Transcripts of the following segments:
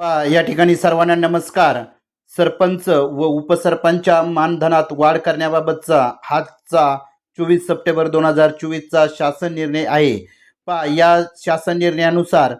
पहा, या ठिकाणी सर्वांना नमस्कार. सरपंच व उपसरपंचा मानधनात वाढ करण्याबाबतचा हाचा चोवीस सप्टेंबर दोन हजार चोवीसचा शासन निर्णय आहे. पहा या शासन निर्णयानुसार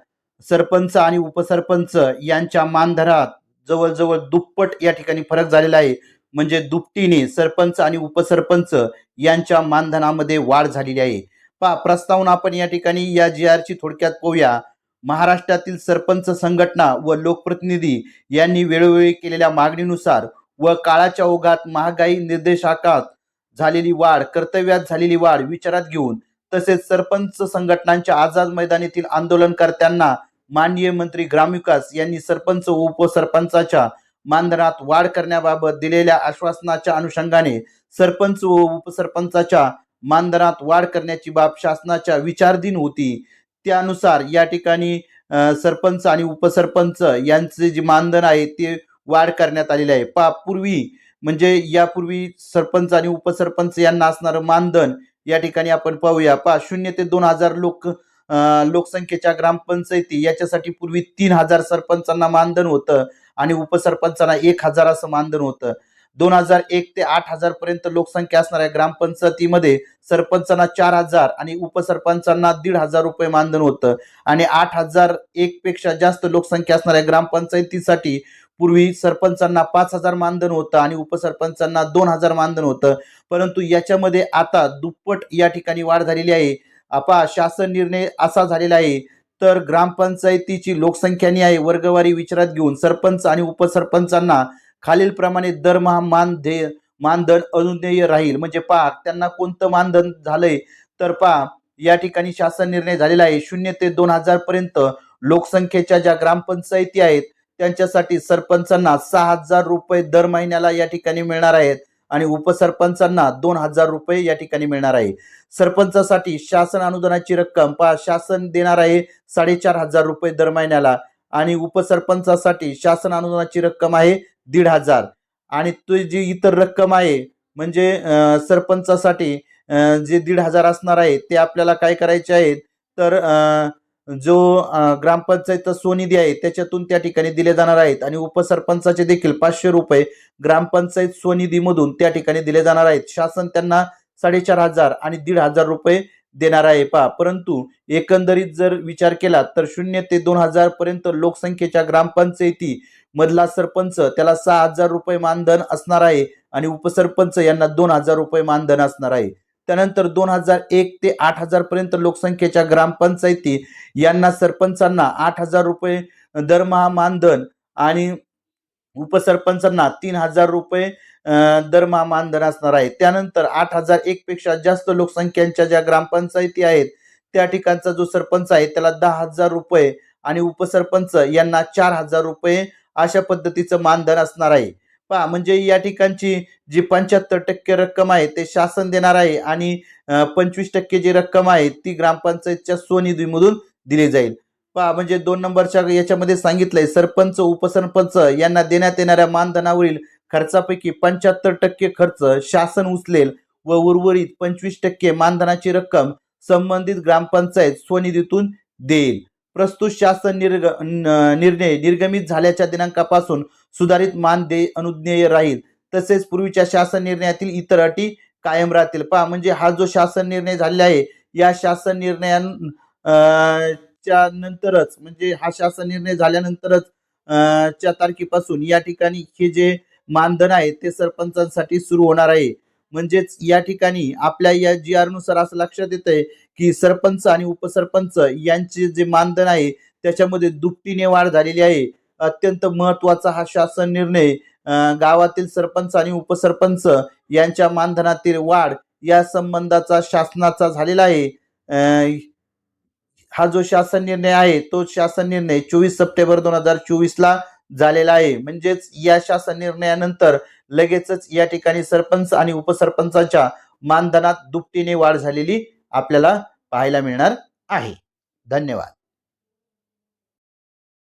सरपंच आणि उपसरपंच यांच्या मानधनात जवळजवळ दुप्पट या ठिकाणी फरक झालेला आहे. म्हणजे दुपटीने सरपंच आणि उपसरपंच यांच्या मानधनामध्ये वाढ झालेली आहे. पहा प्रस्तावना आपण या ठिकाणी या जी आरची थोडक्यात पाहूया. महाराष्ट्रातील सरपंच संघटना व लोकप्रतिनिधी यांनी वेळोवेळी केलेल्या मागणीनुसार व काळाच्या ओघात महागाई निर्देशाकात झालेली वाढ कर्तव्यात झालेली वाढ विचारात घेऊन तसेच सरपंच संघटनांच्या आझाद मैदानातील आंदोलनकर्त्यांना माननीय मंत्री ग्रामविकास यांनी सरपंच व उपसरपंचाच्या मानधनात वाढ करण्याबाबत दिलेल्या आश्वासनाच्या अनुषंगाने सरपंच व उपसरपंचाच्या मानधनात वाढ करण्याची बाब शासनाच्या विचारधीन होती. त्यानुसार या ठिकाणी सरपंच आणि उपसरपंच यांचे जे मानधन आहे ते वाढ करण्यात आलेले आहे. पा पूर्वी म्हणजे यापूर्वी सरपंच आणि उपसरपंच यांना असणारं मानधन या ठिकाणी आपण पाहूया. पा शून्य ते दोन हजार लोक लोकसंख्येच्या ग्रामपंचायती याच्यासाठी पूर्वी तीन हजार सरपंचांना मानधन होतं आणि उपसरपंचांना एक हजार असं मानधन होतं. दोन हजार एक ते आठ हजार पर्यंत लोकसंख्या असणाऱ्या ग्रामपंचायतीमध्ये सरपंचांना चार हजार आणि उपसरपंचांना दीड हजार रुपये मानधन होतं. आणि आठ हजार एक पेक्षा जास्त लोकसंख्या असणाऱ्या ग्रामपंचायतीसाठी पूर्वी सरपंचांना पाच हजार मानधन होतं आणि उपसरपंचांना दोन हजार मानधन होतं. परंतु याच्यामध्ये आता दुप्पट या ठिकाणी वाढ झालेली आहे. आपा शासन निर्णय असा झालेला आहे. तर ग्रामपंचायतीची लोकसंख्यानी आहे वर्गवारी विचारात घेऊन सरपंच आणि उपसरपंचांना खालीलप्रमाणे दरमहा मान दे मानधन अनुज्ञेय राहील. म्हणजे पहा त्यांना कोणतं मानधन झालंय? तर पहा या ठिकाणी शासन निर्णय झालेला आहे. शून्य ते दोन हजार पर्यंत लोकसंख्येच्या ज्या ग्रामपंचायती आहेत त्यांच्यासाठी सरपंचांना सहा हजार रुपये दर महिन्याला या ठिकाणी मिळणार आहेत आणि उपसरपंचांना दोन हजार रुपये या ठिकाणी मिळणार आहे. सरपंचासाठी शासन अनुदानाची रक्कम पहा शासन देणार आहे साडेचार हजार रुपये दर महिन्याला आणि उपसरपंचासाठी शासन अनुदानाची रक्कम आहे दीड हजार. आणि तो जी इतर रक्कम आहे म्हणजे सरपंचासाठी जे दीड हजार असणार आहे ते आपल्याला काय करायचे आहेत तर जो ग्रामपंचायत स्वनिधी आहे त्याच्यातून त्या ठिकाणी दिले जाणार आहेत. आणि उपसरपंचाचे देखील पाचशे रुपये ग्रामपंचायत स्वनिधीमधून त्या ठिकाणी दिले जाणार आहेत. शासन त्यांना साडेचार हजार आणि दीड हजार रुपये देणार आहे. पा परंतु एकंदरीत जर विचार केला तर शून्य ते दोन हजार पर्यंत लोकसंख्येच्या ग्रामपंचायती मधला सरपंच त्याला सहा हजार रुपये मानधन असणार आहे आणि उपसरपंच यांना दोन हजार रुपये मानधन असणार आहे. त्यानंतर दोन हजार एक ते आठ हजार पर्यंत लोकसंख्येच्या ग्रामपंचायती यांना सरपंचांना आठ हजार रुपये दरमहा मानधन आणि उपसरपंचांना तीन हजार रुपये दरमहा मानधन असणार आहे. त्यानंतर आठ हजार एक पेक्षा जास्त लोकसंख्यांच्या ज्या ग्रामपंचायती आहेत त्या ठिकाणचा जो सरपंच आहे त्याला दहा हजार रुपये आणि उपसरपंच यांना चार हजार रुपये अशा पद्धतीचं मानधन असणार आहे. पहा म्हणजे या ठिकाणची जी पंच्याहत्तर टक्के रक्कम आहे ते शासन देणार आहे आणि पंचवीस टक्के जी रक्कम आहे ती ग्रामपंचायतच्या स्वनिधीमधून दिली जाईल. पहा म्हणजे दोन नंबरच्या याच्यामध्ये सांगितलंय सरपंच उपसरपंच यांना देण्यात येणाऱ्या मानधनावरील खर्चापैकी पंच्याहत्तर टक्के खर्च शासन उचलेल व उर्वरित पंचवीस टक्के मानधनाची रक्कम संबंधित ग्रामपंचायत स्वनिधीतून देईल. प्रस्तुत शासन निर्ग न- निर्णय निर्गमित झाल्याच्या दिनांकापासून सुधारित मानदेय अनुज्ञेय राहील. तसेच पूर्वीच्या शासन निर्णयातील इतर अटी कायम राहतील. पहा म्हणजे हा जो शासन निर्णय झालेला आहे या शासन निर्णयां च्या नंतरच म्हणजे हा शासन निर्णय झाल्यानंतरच च्या तारखेपासून या ठिकाणी हे जे मानधन आहे ते सरपंचांसाठी सुरू होणार आहे. म्हणजेच या ठिकाणी आपल्या या जी आरनुसार असं लक्षात येत आहे की सरपंच आणि उपसरपंच यांचे जे मानधन आहे त्याच्यामध्ये दुपटीने वाढ झालेली आहे. अत्यंत महत्त्वाचा हा शासन निर्णय गावातील सरपंच आणि उपसरपंच यांच्या मानधनातील वाढ या संबंधाचा शासनाचा झालेला आहे. हा जो शासन निर्णय आहे तो शासन निर्णय चोवीस सप्टेंबर दोन हजार चोवीस ला झालेला आहे. म्हणजेच या शासन निर्णयानंतर लगेचच या ठिकाणी सरपंच आणि उपसरपंचाच्या मानधनात दुपटीने वाढ झालेली आपल्याला पाहायला मिळणार आहे. धन्यवाद.